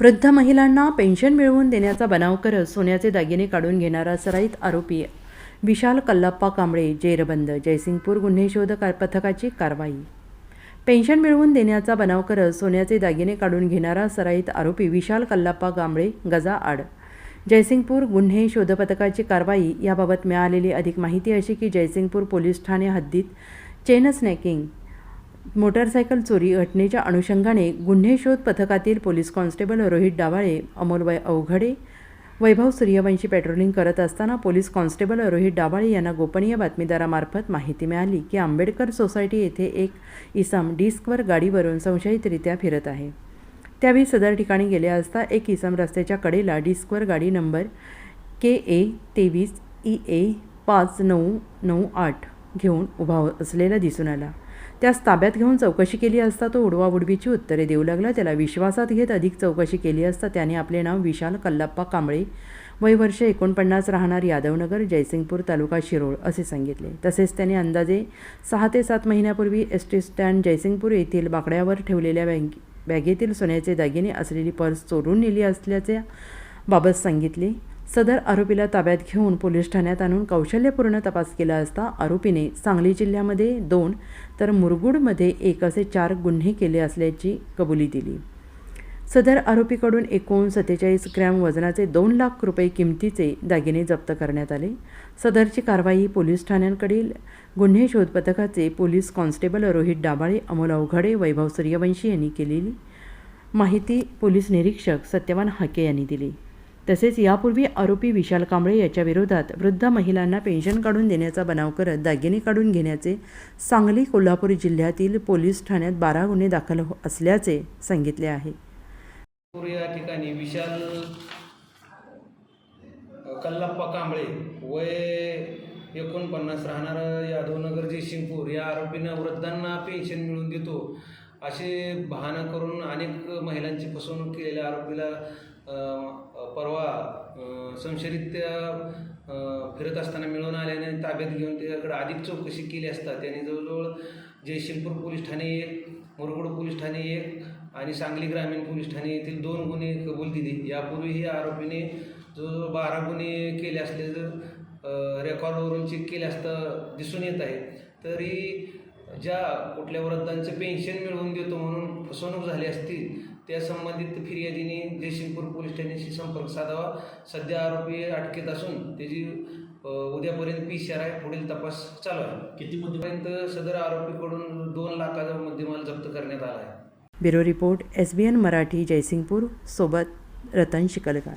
वृद्ध महिलांना पेन्शन मिळवून देण्याचा बनाव करत सोन्याचे दागिने काढून घेणारा सराईत आरोपी विशाल कल्लप्पा कांबळे जेरबंद जयसिंगपूर गुन्हे शोध कार- पथकाची कारवाई. पेन्शन मिळवून देण्याचा बनाव करत सोन्याचे दागिने काढून घेणारा सराईत आरोपी विशाल कल्लप्पा कांबळे गजा आड. जयसिंगपूर गुन्हे शोध पथकाची कारवाई याबाबत मिळालेली अधिक माहिती अशी की जयसिंगपूर पोलीस ठाणे हद्दीत चेन स्नॅकिंग मोटारसायकल चोरी घटनेच्या अनुषंगाने गुन्हे शोध पथकातील police constable Rohit Davale Amolbai Avaghade Vaibhav Suryavanshi patrolling करत असताना पोलीस कॉन्स्टेबल रोहित डावाळे यांना गोपनीय बातमीदारामार्फत माहिती मिळाली की आंबेडकर सोसायटी येथे एक इसम डिस्कवर गाडीवरून संशयितरित्या फिरत आहे. त्यावेळी सदर ठिकाणी गेले असता एक इसम रस्त्याच्या कडेला डिस्कवर गाडी नंबर के ए तेवीस ई ए पाच नऊ नऊ आठ घेऊन उभा असलेला दिसून आला. त्यास ताब्यात घेऊन चौकशी केली असता तो उडवाउडवीची उत्तरे देऊ लागला. त्याला विश्वासात घेत अधिक चौकशी केली असता त्याने आपले नाव विशाल कल्लप्पा कांबळे वय वर्ष एकोणपन्नास राहणार यादवनगर जयसिंगपूर तालुका शिरोळ असे सांगितले. तसेच त्याने अंदाजे सहा ते सात महिन्यापूर्वी एस टी स्टँड जयसिंगपूर येथील बाकड्यावर ठेवलेल्या बँक बॅगेतील सोन्याचे दागिने असलेली पर्स चोरून नेली असल्याच्या बाबत सांगितले. सदर आरोपीला ताब्यात घेऊन पोलीस ठाण्यात आणून कौशल्यपूर्ण तपास केला असता आरोपीने सांगली जिल्ह्यामध्ये दोन तर मुरगुडमध्ये एक असे चार गुन्हे केले असल्याची कबुली दिली. सदर आरोपीकडून एकूण सत्तेचाळीस ग्रॅम वजनाचे दोन लाख रुपये किमतीचे दागिने जप्त करण्यात आले. सदरची कारवाई पोलीस ठाण्यांकडील गुन्हे शोध पथकाचे पोलीस कॉन्स्टेबल रोहित डाबाळे अमोल अवघडे वैभव सूर्यवंशी यांनी केलेली माहिती पोलीस निरीक्षक सत्यवान हाके यांनी दिली. तसेच यापूर्वी आरोपी विशाल कांबळे याच्याविरोधात वृद्ध महिलांना पेन्शन काढून देण्याचा बनाव करत दागिने काढून घेण्याचे सांगली कोल्हापूर जिल्ह्यातील पोलीस ठाण्यात बारा गुन्हे दाखल हो- असल्याचे सांगितले आहे. या ठिकाणी विशाल कल्लाप्पा कांबळे वय एकोणपन्नास राहणार यादवनगर जयसिंगपूर या आरोपीनं वृद्धांना पेन्शन मिळवून देतो असे बहाणं करून अनेक महिलांची फसवणूक केलेल्या आरोपीला परवा अ, संशयरित्या फिरत असताना मिळून आल्याने ताब्यात घेऊन त्याच्याकडे अधिक चौकशी केली असता त्याने जवळजवळ जयसिंगपूर पोलीस ठाणे एक मुरगुड पोलीस ठाणे एक आणि सांगली ग्रामीण पोलीस ठाणे येथील दोन गुन्हे कबूल दिले. यापूर्वीही आरोपीने जवळजवळ बारा गुन्हे केले असल्याचं रेकॉर्डवरून चेक केले असता दिसून येत आहे. तरी ज्या कुठल्या वृद्धांचं पेन्शन मिळवून देतो म्हणून फसवणूक झाली असतील त्या संबंधित फिर्यादीने जयसिंगपूर पोलीस ठाण्याशी संपर्क साधावा. सध्या आरोपी अटकेत असून त्याची उद्यापर्यंत पी सी आर आहे पुढील तपास चालू आहे. किती मध्ये? पर्यंत सदर आरोपीकडून दोन लाखाचा मुद्देमाल जप्त करण्यात आला आहे. Bureau report S B N Marathi Jaysingpur सोबत रतन शिकलकर